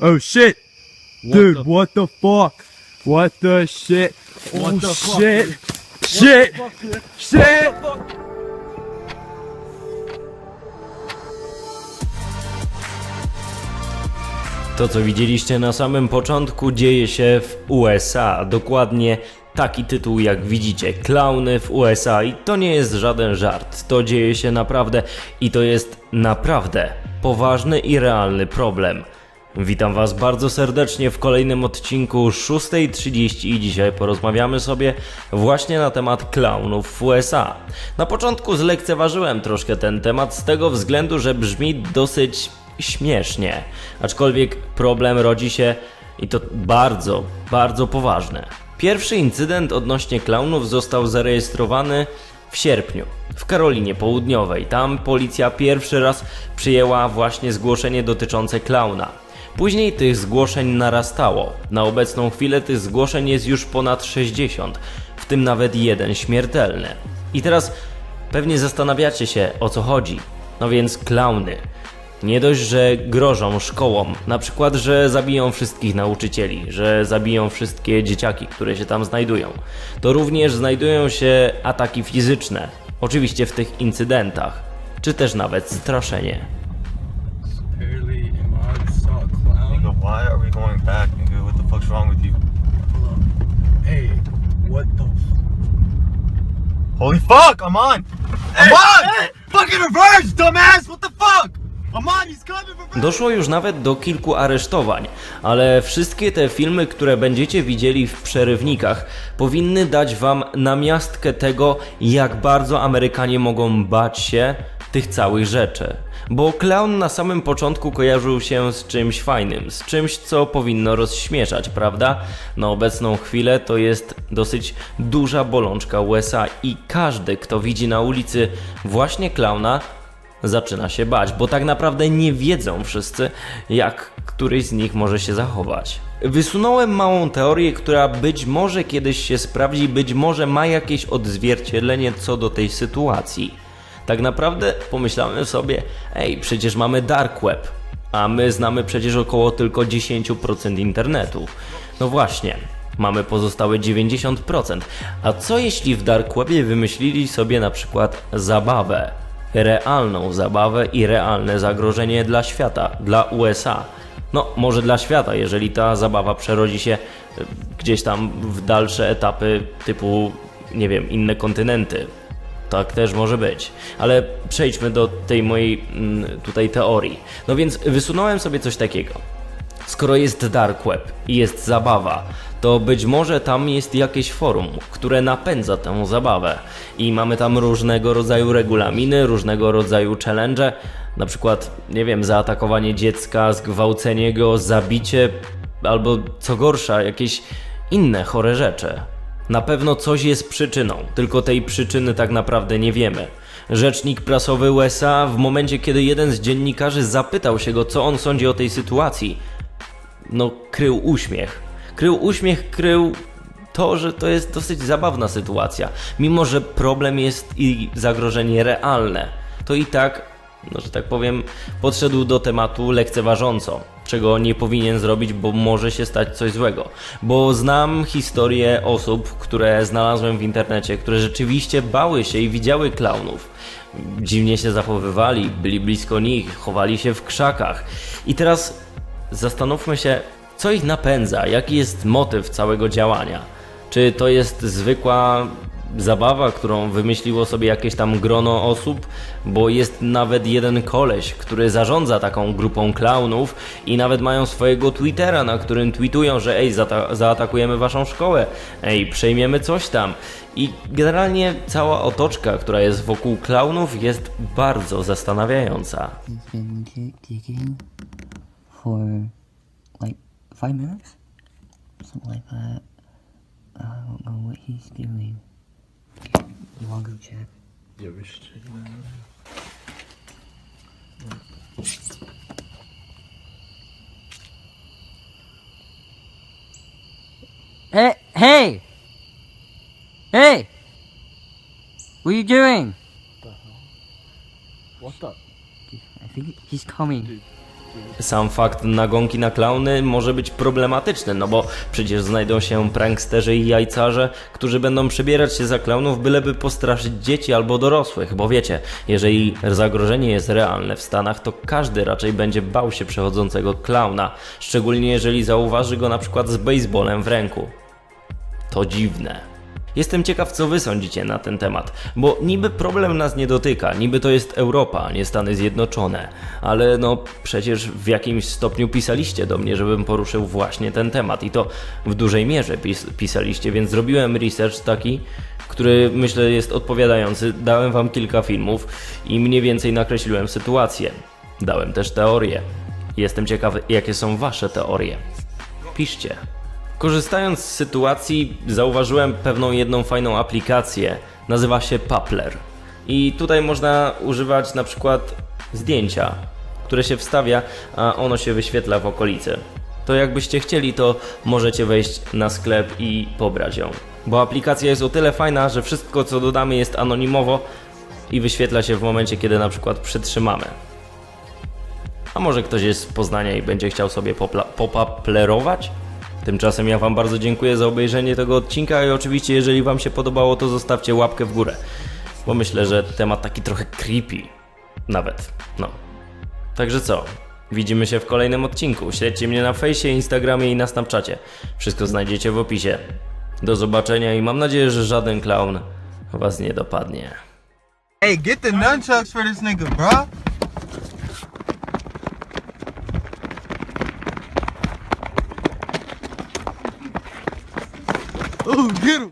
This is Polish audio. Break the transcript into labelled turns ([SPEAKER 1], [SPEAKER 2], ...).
[SPEAKER 1] Oh shit! Dude, what the fuck? What the shit?
[SPEAKER 2] What
[SPEAKER 1] oh
[SPEAKER 2] the fuck,
[SPEAKER 1] shit! Shit! Shit!
[SPEAKER 3] To, co widzieliście na samym początku, dzieje się w USA. Dokładnie taki tytuł, jak widzicie: Klauny w USA. I to nie jest żaden żart. To dzieje się naprawdę i to jest naprawdę poważny i realny problem. Witam Was bardzo serdecznie w kolejnym odcinku 6.30 i dzisiaj porozmawiamy sobie właśnie na temat klaunów w USA. Na początku zlekceważyłem troszkę ten temat z tego względu, że brzmi dosyć śmiesznie, aczkolwiek problem rodzi się i to bardzo, bardzo poważny. Pierwszy incydent odnośnie klaunów został zarejestrowany w sierpniu w Karolinie Południowej. Tam policja pierwszy raz przyjęła właśnie zgłoszenie dotyczące klauna. Później tych zgłoszeń narastało. Na obecną chwilę tych zgłoszeń jest już ponad 60, w tym nawet jeden śmiertelny. I teraz pewnie zastanawiacie się o co chodzi. No więc klauny. Nie dość, że grożą szkołom, na przykład, że zabiją wszystkich nauczycieli, że zabiją wszystkie dzieciaki, które się tam znajdują, to również znajdują się ataki fizyczne, oczywiście w tych incydentach, czy też nawet straszenie.
[SPEAKER 4] Why are we going back, nigga? What the fuck's wrong with you?
[SPEAKER 2] Hold. Hey, what the?
[SPEAKER 4] Holy fuck, I'm on! I'm on! Fucking reverse, dumbass!
[SPEAKER 3] Doszło już nawet do kilku aresztowań, ale wszystkie te filmy, które będziecie widzieli w przerywnikach, powinny dać wam namiastkę tego, jak bardzo Amerykanie mogą bać się tych całych rzeczy. Bo klaun na samym początku kojarzył się z czymś fajnym, z czymś, co powinno rozśmieszać, prawda? Na obecną chwilę to jest dosyć duża bolączka USA i każdy, kto widzi na ulicy właśnie klauna, zaczyna się bać, bo tak naprawdę nie wiedzą wszyscy, jak któryś z nich może się zachować. Wysunąłem małą teorię, która być może kiedyś się sprawdzi, być może ma jakieś odzwierciedlenie co do tej sytuacji. Tak naprawdę pomyślałem sobie, ej, przecież mamy dark web, a my znamy przecież około tylko 10% internetu. No właśnie, mamy pozostałe 90%. A co jeśli w dark webie wymyślili sobie na przykład zabawę? Realną zabawę i realne zagrożenie dla świata, dla USA. No, może dla świata, jeżeli ta zabawa przerodzi się y, gdzieś tam w dalsze etapy typu, nie wiem, inne kontynenty. Tak też może być. Ale przejdźmy do tej mojej mm, tutaj teorii. No więc wysunąłem sobie coś takiego. Skoro jest dark web i jest zabawa, to być może tam jest jakieś forum, które napędza tę zabawę i mamy tam różnego rodzaju regulaminy, różnego rodzaju challenge, na przykład, nie wiem, zaatakowanie dziecka, zgwałcenie go, zabicie albo co gorsza, jakieś inne chore rzeczy. Na pewno coś jest przyczyną, tylko tej przyczyny tak naprawdę nie wiemy. Rzecznik prasowy USA w momencie, kiedy jeden z dziennikarzy zapytał się go, co on sądzi o tej sytuacji, no krył uśmiech. Krył uśmiech, krył to, że to jest dosyć zabawna sytuacja. Mimo, że problem jest i zagrożenie realne, to i tak, no że tak powiem, podszedł do tematu lekceważąco, czego nie powinien zrobić, bo może się stać coś złego. Bo znam historię osób, które znalazłem w internecie, które rzeczywiście bały się i widziały klaunów. Dziwnie się zachowywali, byli blisko nich, chowali się w krzakach. I teraz zastanówmy się, co ich napędza, jaki jest motyw całego działania. Czy to jest zwykła zabawa, którą wymyśliło sobie jakieś tam grono osób, bo jest nawet jeden koleś, który zarządza taką grupą klaunów i nawet mają swojego Twittera, na którym tweetują, że ej, zaatakujemy waszą szkołę, ej, przejmiemy coś tam. I generalnie cała otoczka, która jest wokół klaunów jest bardzo zastanawiająca.
[SPEAKER 5] For like five minutes, something like that. I don't know what he's doing. You wanna go check?
[SPEAKER 2] Yeah, we should check it out.
[SPEAKER 5] Hey, hey, hey! What are you doing?
[SPEAKER 2] What the?
[SPEAKER 5] I think he's coming.
[SPEAKER 3] Sam fakt nagonki na klauny może być problematyczny, no bo przecież znajdą się pranksterzy i jajcarze, którzy będą przebierać się za klaunów, byleby postraszyć dzieci albo dorosłych, bo wiecie, jeżeli zagrożenie jest realne w Stanach, to każdy raczej będzie bał się przechodzącego klauna, szczególnie jeżeli zauważy go na przykład z baseballem w ręku. To dziwne. Jestem ciekaw, co wy sądzicie na ten temat, bo niby problem nas nie dotyka, niby to jest Europa, a nie Stany Zjednoczone, ale no przecież w jakimś stopniu pisaliście do mnie, żebym poruszył właśnie ten temat i to w dużej mierze pis pisaliście, więc zrobiłem research taki, który myślę jest odpowiadający. Dałem wam kilka filmów i mniej więcej nakreśliłem sytuację. Dałem też teorie. Jestem ciekawy, jakie są wasze teorie. Piszcie. Korzystając z sytuacji, zauważyłem pewną jedną fajną aplikację. Nazywa się Papler. I tutaj można używać na przykład zdjęcia, które się wstawia, a ono się wyświetla w okolicy. To jakbyście chcieli, to możecie wejść na sklep i pobrać ją. Bo aplikacja jest o tyle fajna, że wszystko co dodamy jest anonimowo i wyświetla się w momencie, kiedy na przykład przytrzymamy. A może ktoś jest z Poznania i będzie chciał sobie popla- popaplerować? Tymczasem ja Wam bardzo dziękuję za obejrzenie tego odcinka i oczywiście jeżeli Wam się podobało, to zostawcie łapkę w górę. Bo myślę, że temat taki trochę creepy. Nawet, no. Także co? Widzimy się w kolejnym odcinku. Śledźcie mnie na fejsie, Instagramie i na Snapchacie. Wszystko znajdziecie w opisie. Do zobaczenia i mam nadzieję, że żaden clown Was nie dopadnie.
[SPEAKER 4] Hey, get the nunchucks for this nigga, bro.